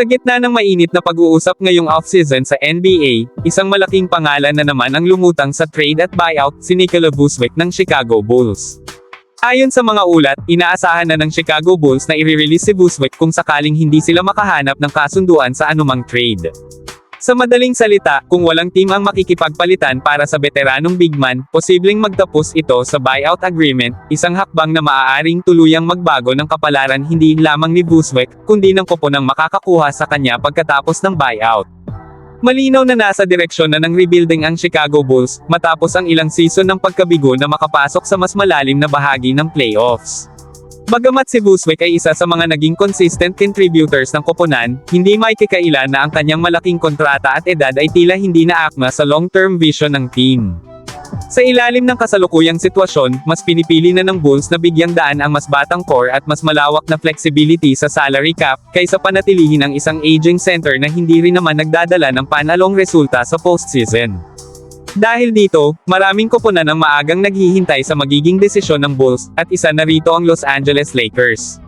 Sa gitna ng mainit na pag-uusap ngayong offseason sa NBA, isang malaking pangalan na naman ang lumutang sa trade at buyout, si Nikola Vucevic ng Chicago Bulls. Ayon sa mga ulat, inaasahan na ng Chicago Bulls na i-release si Vucevic kung sakaling hindi sila makahanap ng kasunduan sa anumang trade. Sa madaling salita, kung walang team ang makikipagpalitan para sa veteranong big man, posibleng magtapos ito sa buyout agreement, isang hakbang na maaaring tuluyang magbago ng kapalaran hindi lamang ni Vucevic, kundi ng koponang makakakuha sa kanya pagkatapos ng buyout. Malinaw na nasa direksyon na ng rebuilding ang Chicago Bulls, matapos ang ilang season ng pagkabigo na makapasok sa mas malalim na bahagi ng playoffs. Bagamat si Buswick ay isa sa mga naging consistent contributors ng koponan, hindi may kikailan na ang kanyang malaking kontrata at edad ay tila hindi na akma sa long-term vision ng team. Sa ilalim ng kasalukuyang sitwasyon, mas pinipili na ng Bulls na bigyang daan ang mas batang core at mas malawak na flexibility sa salary cap, kaysa panatilihin ang isang aging center na hindi rin naman nagdadala ng panalong resulta sa postseason. Dahil dito, maraming koponan ang maagang naghihintay sa magiging desisyon ng Bulls, at isa na rito ang Los Angeles Lakers.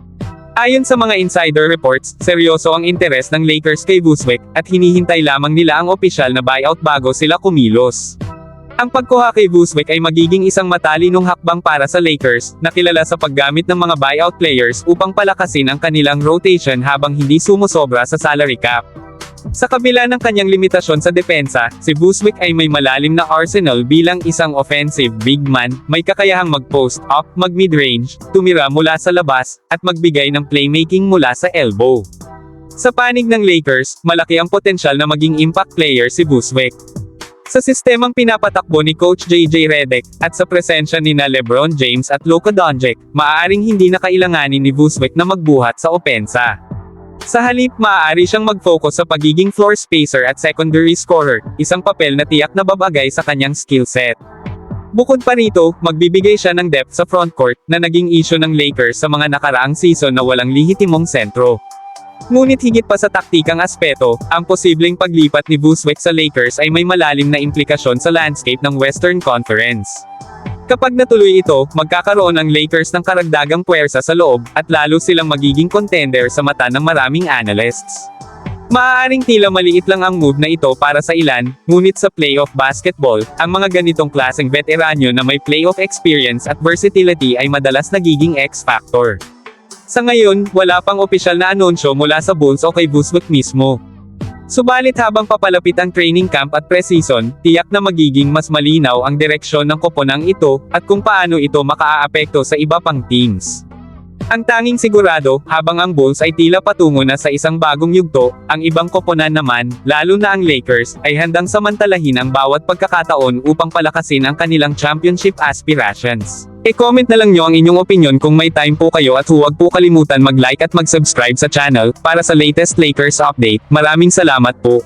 Ayon sa mga insider reports, seryoso ang interes ng Lakers kay Vucevic, at hinihintay lamang nila ang opisyal na buyout bago sila kumilos. Ang pagkuha kay Vucevic ay magiging isang matalinong hakbang para sa Lakers, na kilala sa paggamit ng mga buyout players upang palakasin ang kanilang rotation habang hindi sumusobra sa salary cap. Sa kabila ng kanyang limitasyon sa depensa, si Buswick ay may malalim na arsenal bilang isang offensive big man, may kakayahang mag-post up, mag-mid-range, tumira mula sa labas, at magbigay ng playmaking mula sa elbow. Sa panig ng Lakers, malaki ang potensyal na maging impact player si Buswick. Sa sistemang pinapatakbo ni Coach JJ Redick, at sa presensya ni na LeBron James at Luka Doncic, maaaring hindi na kailanganin ni Buswick na magbuhat sa opensa. Sa halip maaari siyang mag-focus sa pagiging floor spacer at secondary scorer, isang papel na tiyak na babagay sa kanyang skill set. Bukod pa rito, magbibigay siya ng depth sa frontcourt, na naging issue ng Lakers sa mga nakaraang season na walang lihitimong sentro. Ngunit higit pa sa taktikang aspeto, ang posibleng paglipat ni Buswick sa Lakers ay may malalim na implikasyon sa landscape ng Western Conference. Kapag natuloy ito, magkakaroon ang Lakers ng karagdagang puwersa sa loob, at lalo silang magiging contender sa mata ng maraming analysts. Maaaring tila maliit lang ang move na ito para sa ilan, ngunit sa playoff basketball, ang mga ganitong klaseng veteranyo na may playoff experience at versatility ay madalas nagiging X-factor. Sa ngayon, wala pang opisyal na anunsyo mula sa Bulls o kay Buswick mismo. Subalit habang papalapit ang training camp at preseason, tiyak na magiging mas malinaw ang direksyon ng koponang ito, at kung paano ito makaaapekto sa iba pang teams. Ang tanging sigurado, habang ang Bulls ay tila patungo na sa isang bagong yugto, ang ibang koponan naman, lalo na ang Lakers, ay handang samantalahin ang bawat pagkakataon upang palakasin ang kanilang championship aspirations. E-comment na lang nyo ang inyong opinion kung may time po kayo at huwag po kalimutan mag-like at mag-subscribe sa channel, para sa latest Lakers update. Maraming salamat po.